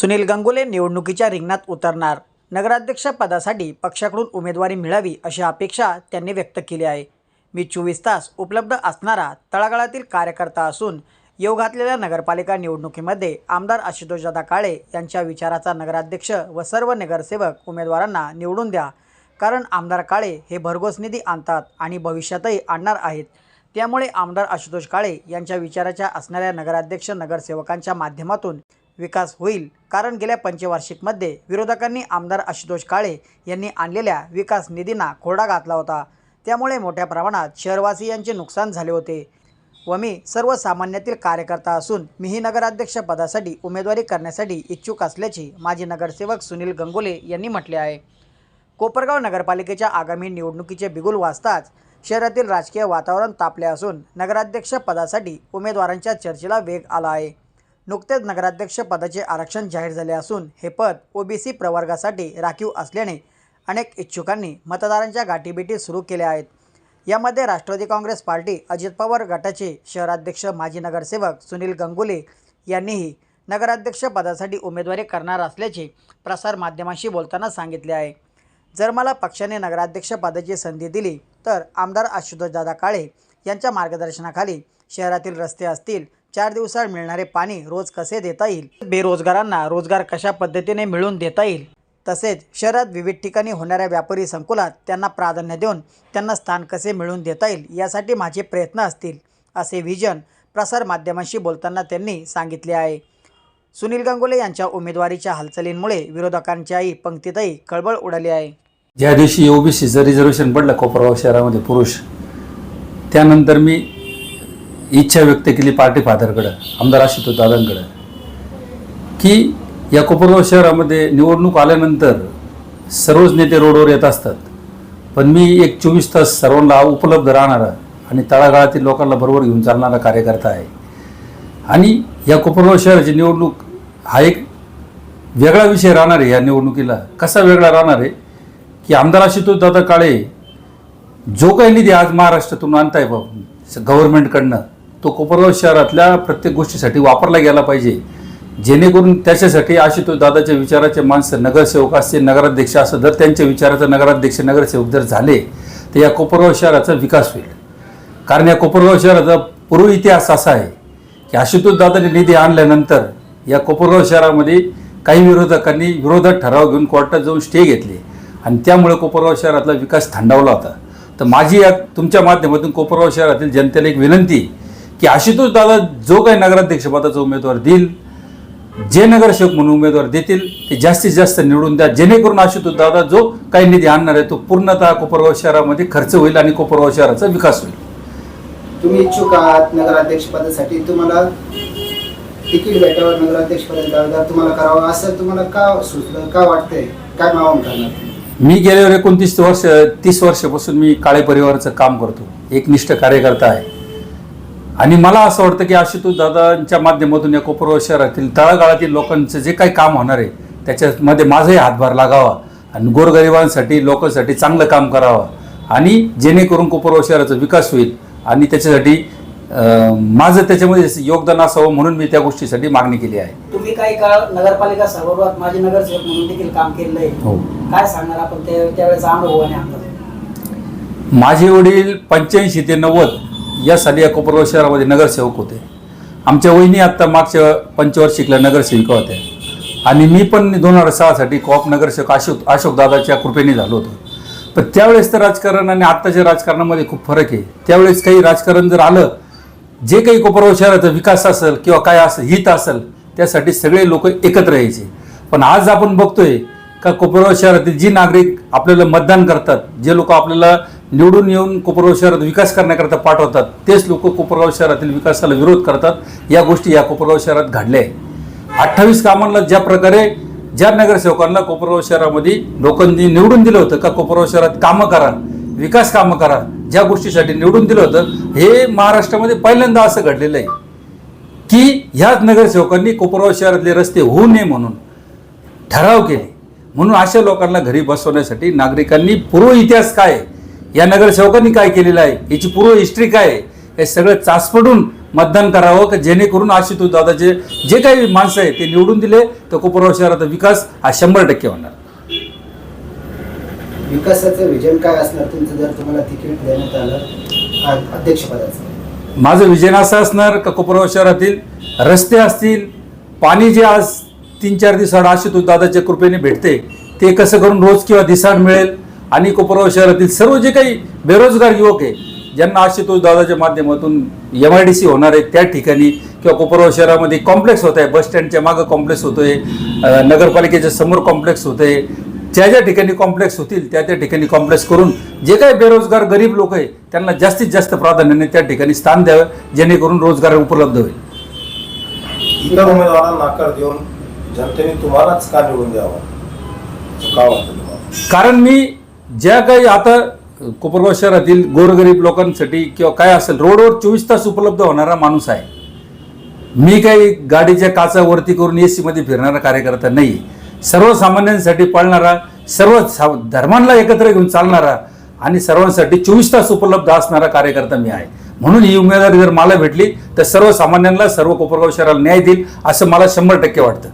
सुनील गंगुले निवडणुकीच्या रिंगणात उतरणार. नगराध्यक्ष पदासाठी पक्षाकडून उमेदवारी मिळावी अशी अपेक्षा त्यांनी व्यक्त केली आहे. मी चोवीस तास उपलब्ध असणारा तळागाळातील कार्यकर्ता असून येऊ घातलेल्या नगरपालिका निवडणुकीमध्ये आमदार आशुतोषदादा काळे यांच्या विचाराचा नगराध्यक्ष व सर्व नगरसेवक उमेदवारांना निवडून द्या. कारण आमदार काळे हे भरघोस निधी आणतात आणि भविष्यातही आणणार आहेत. त्यामुळे आमदार आशुतोष काळे यांच्या विचाराच्या असणाऱ्या नगराध्यक्ष नगरसेवकांच्या माध्यमातून विकास होईल. कारण गेल्या पंचवार्षिकमध्ये विरोधकांनी आमदार आशुतोष काळे यांनी आणलेल्या विकास निधींना खोडा घातला होता. त्यामुळे मोठ्या प्रमाणात शहरवासियांचे नुकसान झाले होते. व मी सर्वसामान्यातील कार्यकर्ता असून मीही नगराध्यक्ष पदासाठी उमेदवारी करण्यासाठी इच्छुक असल्याचे माजी नगरसेवक सुनील गंगोले यांनी म्हटले आहे. कोपरगाव नगरपालिकेच्या आगामी निवडणुकीचे बिगुल वाजताच शहरातील राजकीय वातावरण तापले असून नगराध्यक्ष पदासाठी उमेदवारांच्या चर्चेला वेग आला आहे. नुकतेच नगराध्यक्ष पदाचे आरक्षण जाहीर झाले असून हे पद ओबीसी प्रवर्गासाठी राखीव असल्याने अनेक इच्छुकांनी मतदारांच्या गाठीभेटी सुरू केल्या आहेत. यामध्ये राष्ट्रवादी काँग्रेस पार्टी अजित पवार गटाचे शहराध्यक्ष माजी नगरसेवक सुनील गंगुले यांनीही नगराध्यक्ष पदासाठी उमेदवारी करणार असल्याचे प्रसारमाध्यमांशी बोलताना सांगितले आहे. जर मला पक्षाने नगराध्यक्ष पदाची संधी दिली तर आमदार आशुतोषदादा काळे यांच्या मार्गदर्शनाखाली शहरातील रस्ते असतील चार दिवसात मिळणारे पाणी रोज कसे देता येईल? बेरोजगारांना रोजगार कशा पद्धतीने मिळवून देता येईल? तसेच शहरात विविध ठिकाणी होणाऱ्या व्यापारी संकुलात त्यांना प्राधान्य देऊन त्यांना स्थान कसे मिळवून देता येईल यासाठी माझे प्रयत्न असतील असे व्हिजन प्रसारमाध्यमांशी बोलताना त्यांनी सांगितले आहे. सुनील गंगुले यांच्या उमेदवारीच्या हालचालींमुळे विरोधकांच्याही पंक्तीतही खळबळ उडाली आहे. ज्या दिवशी ओबीसीचं रिझर्वेशन पडलं कोपरगाव शहरामध्ये पुरुष त्यानंतर मी इच्छा व्यक्त केली पार्टी फादरकडं आमदार आशुतोष दादांकडं की या कोपरगाव शहरामध्ये निवडणूक आल्यानंतर सर्वच नेते रोडवर येत असतात. पण मी एक चोवीस तास सर्वांना उपलब्ध राहणारा आणि तळागाळातील लोकांना बरोबर घेऊन चालणारा कार्यकर्ता आहे. आणि या कोपरगाव शहराची निवडणूक हा एक वेगळा विषय राहणार आहे या निवडणुकीला. कसा वेगळा राहणार आहे? की आमदार आशुतोष दादा काळे जो काही निधी आज महाराष्ट्रातून आणताय गव्हर्नमेंटकडनं तो कोपरगाव शहरातल्या प्रत्येक गोष्टीसाठी वापरला गेला पाहिजे. जेणेकरून त्याच्यासाठी आशुतोष दादाच्या विचाराचे माणसं नगरसेवक असतील नगराध्यक्ष असं जर त्यांच्या विचाराचा नगराध्यक्ष नगरसेवक जर झाले तर या कोपरगाव शहराचा विकास होईल. कारण या कोपरगाव शहराचा पूर्व इतिहास असा आहे की आशुतोष दादाने निधी आणल्यानंतर या कोपरगाव शहरामध्ये काही विरोधकांनी विरोधात ठराव घेऊन कोर्टात जाऊन स्टे घेतले आणि त्यामुळे कोपरगाव शहरातला विकास थांडावला होता. तर माझी या तुमच्या माध्यमातून कोपरगाव शहरातील जनतेला एक विनंती की आशुतोष दादा जो काही नगराध्यक्षपदाचा उमेदवार देईल जे नगरसेवक म्हणून उमेदवार देतील ते जास्तीत जास्त निवडून द्या. जेणेकरून आशुतोष दादा जो काही निधी आणणार आहे तो पूर्णतः कोपरगाव शहरामध्ये खर्च होईल आणि कोपरगाव शहराचा विकास होईल. तुम्ही इच्छुक आहात नगराध्यक्ष पदासाठी? तुम्हाला तिकीट भेटावं नगराध्यक्ष पदाचा तुम्हाला करावं असं तुम्हाला का सुचलं? का वाटतंय? काय मावून करणार? मी गेल्या एकोणतीस वर्ष तीस वर्षापासून मी काळे परिवाराचं काम करतो. एकनिष्ठ कार्यकर्ता आहे. आणि मला असं वाटतं की आशुतोष दादांच्या माध्यमातून या कोपरगाव शहरातील तळागाळातील लोकांचं जे काही काम होणार आहे त्याच्यामध्ये माझाही हातभार लागावा आणि गोरगरिबांसाठी लोकांसाठी चांगलं काम करावं. आणि जेणेकरून कोपरगाव शहराचा विकास होईल आणि त्याच्यासाठी माझं त्याच्यामध्ये योगदान असावं म्हणून मी त्या गोष्टीसाठी मागणी केली आहे. तुम्ही काही काळ नगरपालिका सभागृहात माजी नगरसेवक म्हणून देखील काम केलेलं आहे हो. काय सांगणार आपण ते त्यावेळेचा अनुभव आणि अंदाज? माझे वडील पंच्याऐंशी ते नव्वद या साली या कोपरगाव शहरामध्ये नगरसेवक होते. आमच्या वहिनी आत्ता मागच्या पंचवार्षिकला नगरसेविका होत्या. आणि मी पण दोन हजार सहासाठी कॉप नगरसेवक अशोक अशोक दादाच्या कृपेने झालो होतो. पण त्यावेळेस तर राजकारण आणि आत्ताच्या राजकारणामध्ये खूप फरक आहे. त्यावेळेस काही राजकारण जर आलं जे काही कोपरगाव शहराचा विकास असेल किंवा काय असेल हित असेल त्यासाठी सगळे लोक एकत्र यायचे. पण आज आपण बघतोय का कोपरगाव शहरातील जी नागरिक आपल्याला मतदान करतात जे लोक आपल्याला निवडून येऊन कोपरगाव शहरात विकास करण्याकरता पाठवतात तेच लोक कोपरगाव शहरातील विकासाला विरोध करतात. या गोष्टी या कोपरगाव शहरात घडल्या आहे अठ्ठावीस कामांना ज्या प्रकारे ज्या नगरसेवकांना कोपरगाव शहरामध्ये लोकांनी निवडून दिलं होतं का कोपरगाव शहरात कामं करा विकास कामं करा ज्या गोष्टीसाठी निवडून दिलं होतं हे महाराष्ट्रामध्ये पहिल्यांदा असं घडलेलं आहे. की ह्याच नगरसेवकांनी कोपरगाव शहरातले रस्ते होऊ नये म्हणून ठराव केले. म्हणून अशा लोकांना घरी बसवण्यासाठी नागरिकांनी पूर्व इतिहास काय आहे, या नगरसेवकांनी काय केलेलं आहे? याची पूर्व हिस्ट्री काय आहे? हे सगळं चाचपडून मतदान करावं की जेणेकरून आशुतोष दादाचे जे काही माणसं आहे ते निवडून दिले तर कोपरगाव शहराचा विकास हा शंभर टक्के होणार. विकासाचं विजन काय असणार? तुमचं जर तुम्हाला तिकीट देण्यात आलं आ- अध्यक्षपदाचं. माझं विजन असं असणार का कोपरगाव शहरातील रस्ते असतील पाणी जे आज तीन चार दिवसाआड आशुतोष दादाच्या कृपेने भेटते ते कसं करून रोज किंवा दिसाड मिळेल आणि कोपरगाव शहरातील सर्व जे काही बेरोजगार युवक आहे ज्यांना आशुतोष दादाच्या माध्यमातून एम आय डी सी होणार आहे त्या ठिकाणी किंवा कोपरगाव शहरामध्ये कॉम्प्लेक्स होत आहे बस स्टँडच्या मागं कॉम्प्लेक्स होतोय अं, नगरपालिकेच्या समोर कॉम्प्लेक्स होतंय ज्या ज्या ठिकाणी कॉम्प्लेक्स होतील त्या त्या ठिकाणी कॉम्प्लेक्स करून जे काही बेरोजगार गरीब लोक आहे त्यांना जास्तीत जास्त प्राधान्याने त्या ठिकाणी स्थान द्यावं जेणेकरून रोजगार उपलब्ध होईल. इतर उमेदवारांना नाकार देऊन जनतेने तुम्हालाच का निवडून द्यावं? कारण मी ज्या काही आता कोपरगाव शहरातील गोरगरीब लोकांसाठी किंवा काय असेल रोडवर चोवीस तास उपलब्ध होणारा माणूस आहे. मी काही गाडीच्या काचावरती करून ए सीमध्ये फिरणारा कार्यकर्ता नाही. सर्वसामान्यांसाठी पाळणारा सर्व सा- धर्मांना एकत्र घेऊन चालणारा आणि सर्वांसाठी चोवीस तास उपलब्ध असणारा कार्यकर्ता मी आहे. म्हणून ही उमेदवारी जर मला भेटली तर सर्वसामान्यांना सर्व कोपरगाव शहराला न्याय देईल असं मला शंभर टक्के वाटतं.